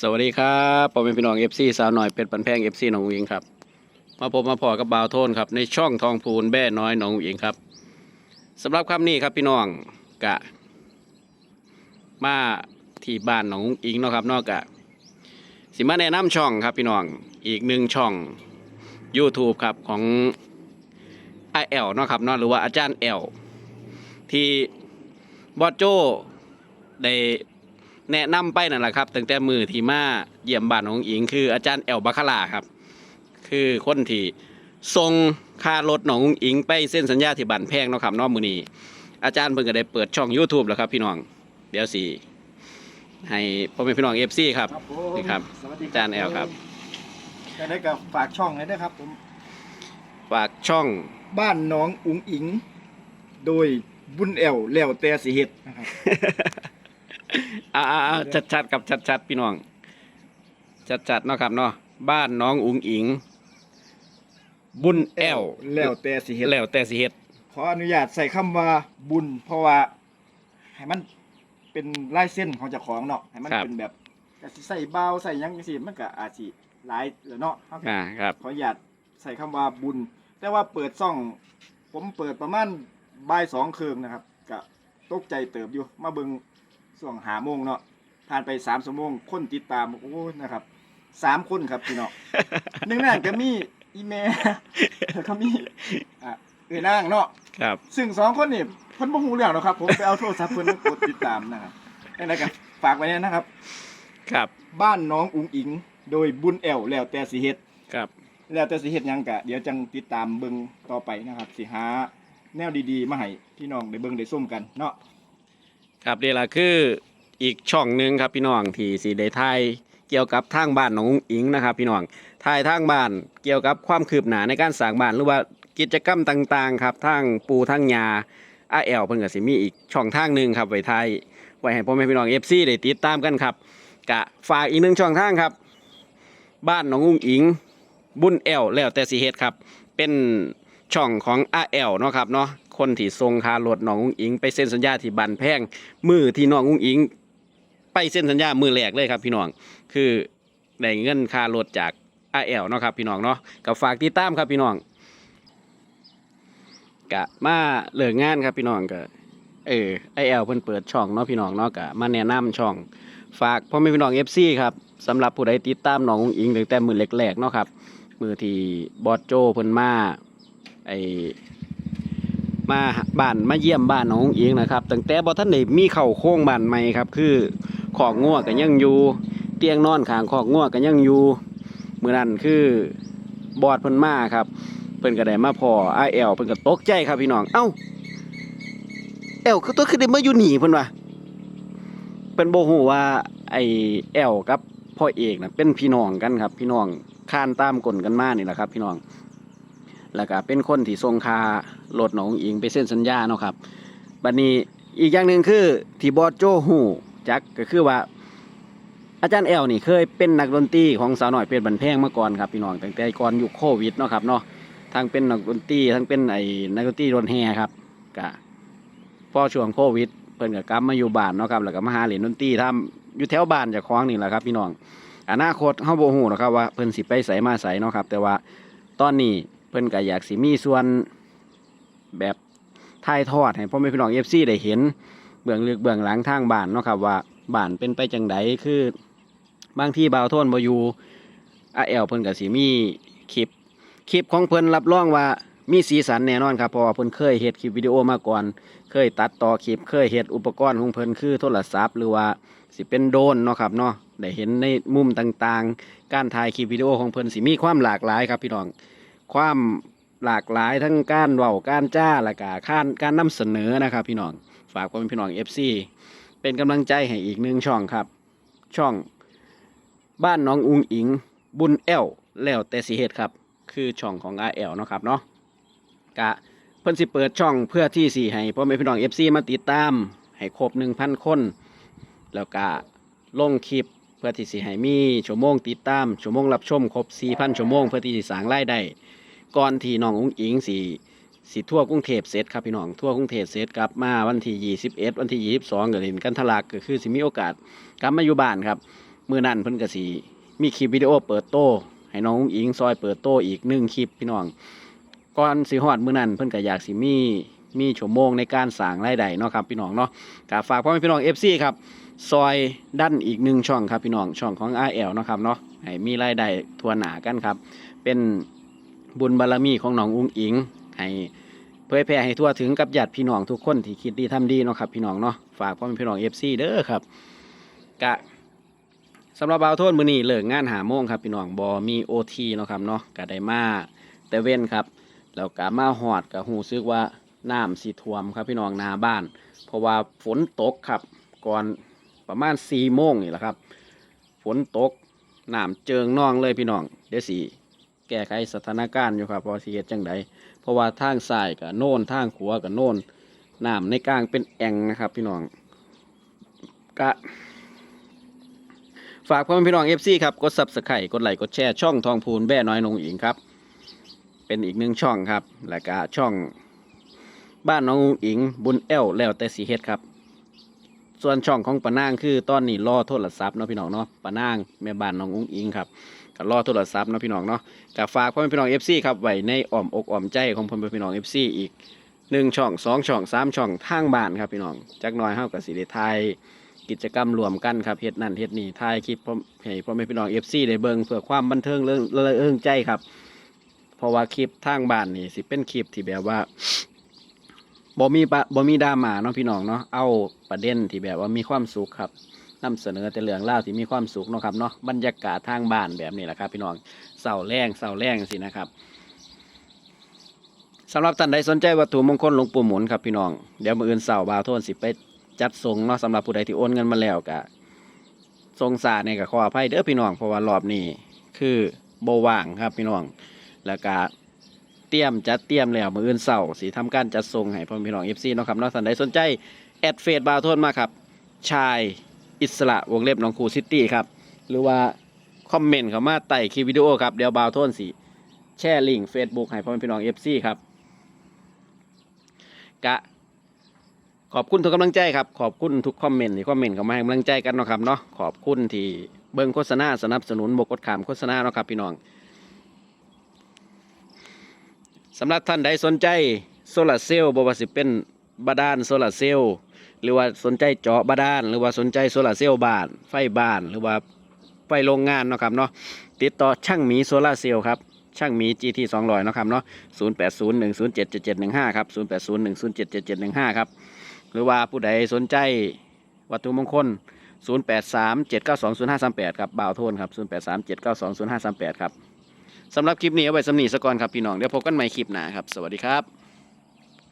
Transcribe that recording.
สวัสดีครับผมเป็นพี่น้องเอฟซีสาวหน่อยเป็ดปันแพงเอฟซีหนองวิงครับ มาพบมาพอกับบาวโทนครับในช่องทองพูนแบ่น้อยหนองวิงครับสำหรับคำนี้ครับพี่น้องกะ มาที่บ้านหนองอิงเนาะครับนอกกะ สิมาแนะนำช่องครับพี่น้องอีกหนึ่งช่อง YouTube ครับของไอเอลเนาะครับเนาะหรือว่าอาจารย์เอลที่บอสโจได้ แนะนำไปนั่นแหละครับตั้งแต่มือที่มาเยี่ยมบ้านของอิง คืออาจารย์แอลบาคาลาครับ คือคนที่ส่งค่ารถหนองอิง ไปเส้นสัญญาที่บันแพงเนาะครับเนอกมือนี้อาจารย์เพิ่งก็ได้เปิดช่อง YouTube แล้วครับพี่น้องเดี๋ยวสิให้พ่อแม่พี่น้องเอฟซีครับครับผมนี่ครับสวัสดีอาจารย์แอลครับจะได้กับฝากช่องเลยนะครับผมฝากช่องบ้านน้องอุ๋งอิง โดยบุญแอลแล้วแต่สิเฮ็ดนะครับ อ่าชัดชัดๆครับชัดชัดๆพี่น้อง ชัดชัดๆเนาะครับเนาะบ้านน้องอุงอิง บุญแอลแล้วแต่สิเฮ็ดแล้วแต่สิเฮ็ดขออนุญาตใส่คำว่าบุญ เพราะว่า ให้มันเป็นลายเส้นของเจ้าของเนาะให้มันเป็นแบบก็สิใส่เบาใส่หยังจังซี่มันก็อาจสิหลายแล้วเนาะครับอ่าครับ ขออนุญาตใส่คำว่าบุญ แต่ว่าเปิดซ่อง ผมเปิดประมาณบ่ายสองคืนนะครับก็ตกใจเติบอยู่ มาเบิง ส่วงหาโมงเนาะผ่านไปสามชั่วโมงคนติดตามโอ้ยนะครับสามคนครับพี่น้องหนึ่งนั่นก็มีอีเมลแล้วก็มีอะเอ้ยนางเนาะครับ ซึ่งสองคนนี่เพิ่นบ่ฮู้เรื่องหรอกครับ ผมไปเอาโทรศัพท์เพิ่นมากดติดตามนะครับนั่นแหละครับฝากไว้เนี่ยนะครับ ครับ บ้านน้องอุ๋งอิง โดยบุญแอลแล้วแต่สิเฮ็ดครับ แล้วแต่สิเฮ็ดหยังกะเดี๋ยวจังติดตามเบิ่งต่อไปนะครับสิหาแนวดีๆมาให้พี่น้องได้เบิ่งได้ส้มกันเนาะ ครับนี่แหละคืออีกช่องหนึ่งครับพี่น้องที่สีได้ทยเกี่ยวกับทางบ้านน้องอิงนะครับ พี่น้องทายทางบ้านเกี่ยวกับความคืบหน้าในการสร้างบ้านหรือว่ากิจกรรมต่างๆครับทางปูทางยาอาแอลเพิ่นก็สิมีอีกช่องทางหนึ่งครับไว้ทยไว้ให้พ่อแม่พี่น้องเอฟซีได้ติดตามกันครับกะฝากอีกหนึ่งช่องทางครับ บ้านน้องอุ๋งอิง บุญแอลแล้วแต่สิเฮ็ดครับ เป็น ช่องของอาแอลเนาะครับเนาะคนที่ทรงคารถน้องอุ๋งอิง ไปเซ็นสัญญาที่บันแพงมือที่น้องอุ้งอิง ไปเส้นสัญญามือแรกเลยครับพี่น้องคือได้เงินคารถจากอาแอลเนาะครับพี่น้องเนาะก็ฝากติดตามครับพี่น้องกะมาเลิกงานครับพี่น้องก็เออไอแอลเพิ่นเปิดช่องเนาะพี่น้องเนาะกะมาแนะนำช่อง ฝากพ่อแม่พี่น้อง FC ครับสำหรับผู้ใดติดตามน้องอุ้งอิงตั้งแต่มือแรกๆเนาะครับมือที่บอสโจเพิ่นมา ไอมาบ้านมาเยี่ยมบ้านน้องเองนะครับตั้งแต่บ่ทันได้มีเข้าโค้งบ้านใหม่ครับ คือขอกงัวก็ยังอยู่ เตียงนอนข้างขอกงัวก็ยังอยู่เมื้อนั้นคือบอดเพิ่นมาครับเพิ่นก็ได้มาพออ้ายแอลเพิ่นก็ตกใจครับพี่น้องเอ้าแอลคือตัวคือได้มาอยู่หนีเพิ่นว่าเพิ่นบ่ฮู้ว่าไอแอลกับพ่อเอกนะเป็นพี่น้องกันครับ พี่น้องข้านตามกลนกันมานี่แหละครับ พี่น้อง แล้วก็เป็นคนที่ส่งคารถหนองอิงไปเส้นสัญญาเนาะครับบัดนี้อีกอย่างหนึ่งคือที่บอสโจหูจักก็คือว่า อาจารย์แอลนี่เคยเป็นนักดนตรีของสาวหน่อยเป็นบันแพงมาก่อนครับพี่น้องตั้งแต่ก่อนยุคโควิดเนาะครับเนาะทั้งเป็นนักดนตรีทั้งเป็นไอ้นักดนตรีรถแห่ครับก็พอช่วงโควิดเพิ่นก็กลับมาอยู่บ้านเนาะครับแล้วก็มาหาเล่นดนตรีทำอยู่แถวบ้านจากคลองนี่แหละครับ พี่น้องอนาคตเฮาบ่ฮู้หรอกครับว่าเพิ่นสิไปไสมาไสเนาะครับ แต่ว่าตอนนี้ พิ่นก็อยากสิมีส่วนแบบถ่ายทอดให้พ่อแม่พี่น้อง FC ได้เห็น เบื้องลึกเบื้องหลังทางบ้านเนาะครับว่าบ้านเป็นไปจังไดคือบางที่บ่าวทนบ่อยู่อาแอลเพิ่นก็สิมีคลิปคลิปของเพิ่นรับรองว่ามีสีสันแน่นอนครับเพราะว่าเพิ่นเคยเฮ็ดคลิปวิดีโอมาก่อน เคยตัดต่อคลิปเคยเฮ็ดอุปกรณ์ของเพิ่นคือโทรศัพท์หรือว่าสิเป็นโดนเนาะครับเนาะได้เห็นในมุมต่างๆ การถ่ายคลิปวิดีโอของเพิ่นสิมีความหลากหลายครับพี่น้อง ความหลากหลายทั้งการเว้าการจ้าและกาการการนำเสนอนะครับ พี่น้องฝากความพี่น้อง FC เป็นกำลังใจให้อีกหนึ่งช่องครับ ช่องบ้านน้องอุงอิง บุญแอลแล้วแต่สิเฮ็ดครับ คือช่องของ RL เนาะครับเนาะกะเพิ่นสิเปิดช่องเพื่อที่สิให้พ่อแม่พี่น้อง FC มาติดตาม ให้ครบ1,000คน แล้วก็ลงคลิป พื่อที่สิให้มีชั่วโมงติดตามชั่วโมงรับชมครบ4,000ชั่วโมงเพื่อที่สิสร้างรายได้ก่อนที่น้องอุ้งอิงสีสีทั่วกรุงเทพเสร็จครับพี่น้องทั่วกรุงเทพเสร็จกลับมาวันที่21วันที่22ก็เล่นกันทลักก็คือสิมีโอกาสกลับมาอยู่บ้านครับมื้อนั้นเพิ่นก็สิมีคลิปวิดีโอเปิดโตให้น้องอุ้งอิงซอยเปิดโตอีกหนึ่งคลิปพี่น้องก่อนสิฮอดมื้อนั้นเพิ่นก็อยากสิมี มีชั่วโมงในการสร้างรายได้เนาะครับพี่น้องเนาะกฝากพ่อแม่พี่น้อง FC ครับซอยดันอีกหนึ่งช่องครับพี่น้องช่องของ RL เนาะครับเนาะให้มีรายได้ทั่วหนากันครับ เป็นบุญบารมีของน้องอุ้งอิงให้เผยแพร่ให้ทั่วถึงกับญาติพี่น้องทุกคนที่คิดดีทำดีเนาะครับพี่น้องเนาะฝากพ่อแม่พี่น้อง FC เด้อครับกะสำหรับบ่าวโทษมือนี้เลิกงานหาโมงครับพี่น้องบ่มี OT เนาะครับเนาะก็ได้มาแต่เว้นครับแล้วก็มาหอดก็หูซึกว่า น้ำสิท่วมครับพี่น้องนาบ้าน เพราะว่าฝนตกครับ ก่อนประมาณสี่โมงนี่แหละครับ ฝนตกน้ำเจิงนองเลยพี่น้อง เดี๋ยวสิแก้ไขสถานการณ์อยู่ครับพอสิเฮ็ดจังใดเพราะว่าทางซ้ายกับโน่นทางขวากับโน่นน้ำในกลางเป็นแอ่งนะครับ พี่น้องกะฝากพ่อแม่พี่น้องเอฟซีครับ กดซับสไครต์กดไลค์กดแชร์ช่องทองพูนแบ่น้อยนงอิงครับ เป็นอีกหนึ่งช่องครับ และก็ช่อง บ้านน้องอุ๋งอิงบุญแอลแล้วแต่สีเฮ็ดครับ ส่วนช่องของปานางคือตอนนี้รอโทรศัพท์เนาะพี่น้องเนาะปานางแม่บ้านน้องอุ๋งอิงครับก็รอโทรศัพท์เนาะพี่น้องเนาะก็ฝากพ่อแม่พี่น้องเอฟซีครับไว้ในอ้อมอกอ้อมใจของพ่อแม่พี่น้องเอฟซีอีกหนึ่งช่องสองช่องสามช่องทางบ้านครับพี่น้องจักน้อยเฮากับสิได้ทยกิจกรรมรวมกันครับเฮ็ดนั่นเฮ็ดนี่ถ่ายคลิปพ่อให้พ่อแม่พี่น้อง FC ได้เบิ่งเพื่อความบันเทิงเรื่องเรื่องใจครับ เพราะว่าคลิปทางบ้านนี่สิเป็นคลิปที่แบบว่า บ่มีปะบ่มีดราม่าเนาะพี่น้องเนาะเอาประเด็นที่แบบว่ามีความสุขครับนำเสนอแต่เรื่องราที่มีความสุขเนาะครับเนาะบรรยากาศทางบ้านแบบนี้แหละครับ พี่น้องเสาแรงเสาแรงสินะครับสำหรับท่านใดสนใจวัตถุมงคลหลวงปู่หมุนครับพี่น้องเดี๋ยวมืออื่นเสาบ่าวโทนสิไปจัดส่งเนาะสำหรับผู้ใดที่โอนเงินมาแล้วก็ส่งศาสาเนี่ยก็ขออภัยเด้อพี่น้องเพราะว่ารอบนี้คือโบว่างครับพี่น้องแล้วก็ ตรียมจัดเตรียมแล้วมืออื่นเสาร์สีทำการจัดส่งให้พ่อแม่พี่น้องเอฟซีเนาะครับนาะท่านใดสนใจแอดเฟซบาวโทนมาครับ ชายอิสระวงเล็บน้องครูซิตี้ครับ หรือว่าคอมเมนต์เข้ามาใต้คลิปวิดีโอครับเดี๋ยวบาวโทนสิแชร์ลิงก์เฟซบุ๊กให้พ่อแม่พี่น้องเอฟซีครับกะขอบคุณทุกกำลังใจครับ ขอบคุณทุกคอมเมนต์ที่คอมเมนต์เข้ามาให้กำลังใจกันเนาะครับเนาะขอบคุณที่เบิ่งโฆษณาสนับสนุนบกกดขามโฆษณาเนาะครับพี่น้อง สำหรับท่านใดสนใจโซลาร์เซลล์บ่ว่าสิเป็นบาดาลโซลาร์เซลล์หรือว่าสนใจเจาะบาดาลหรือว่าสนใจโซลาร์เซลล์บ้าน ไฟบ้าน หรือว่าไฟโรงงานเนาะครับเนาะติดต่อช่างหมีโซลาร์เซลล์ครับช่างหมี GT 200เนาะครับเนาะ0801077715 ครับ 0801077715 ครับ หรือว่าผู้ใดสนใจวัตถุมงคล 0837920538 ครับ บ่าวโทนครับ 0837920538 ครับ สำหรับคลิปนี้เอาไว้สำนีสก่อนครับพี่น้องเดี๋ยวพบกันใหม่คลิปหน้าครับ สวัสดีครับ